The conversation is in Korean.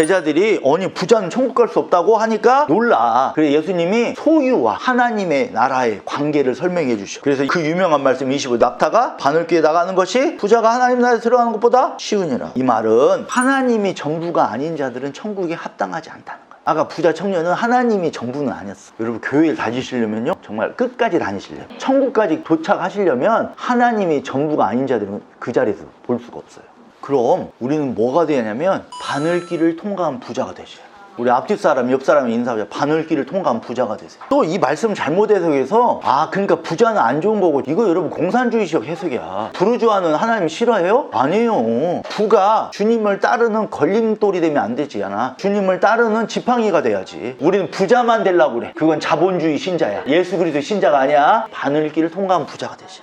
제자들이 아니 부자는 천국 갈 수 없다고 하니까 놀라. 그래서 예수님이 소유와 하나님의 나라의 관계를 설명해 주셔. 그래서 그 유명한 말씀 25 낙타가 바늘귀에 나가는 것이 부자가 하나님 나라에 들어가는 것보다 쉬우니라. 이 말은 하나님이 전부가 아닌 자들은 천국에 합당하지 않다는 거야. 아까 부자 청년은 하나님이 전부는 아니었어. 여러분 교회를 다니시려면요 정말 끝까지 다니시려면 천국까지 도착하시려면 하나님이 전부가 아닌 자들은 그 자리에서 볼 수가 없어요. 그럼 우리는 뭐가 되냐면 바늘길을 통과한 부자가 되셔요. 우리 앞뒷 사람, 옆 사람이 인사하자 바늘길을 통과한 부자가 되세요. 또 이 말씀 잘못 해석해서 아 그러니까 부자는 안 좋은 거고 이거 여러분 공산주의적 해석이야. 부르주아는 하나님 싫어해요? 아니에요. 부가 주님을 따르는 걸림돌이 되면 안 되지 않아. 주님을 따르는 지팡이가 돼야지. 우리는 부자만 되려고 그래. 그건 자본주의 신자야. 예수 그리스도 신자가 아니야. 바늘길을 통과한 부자가 되지.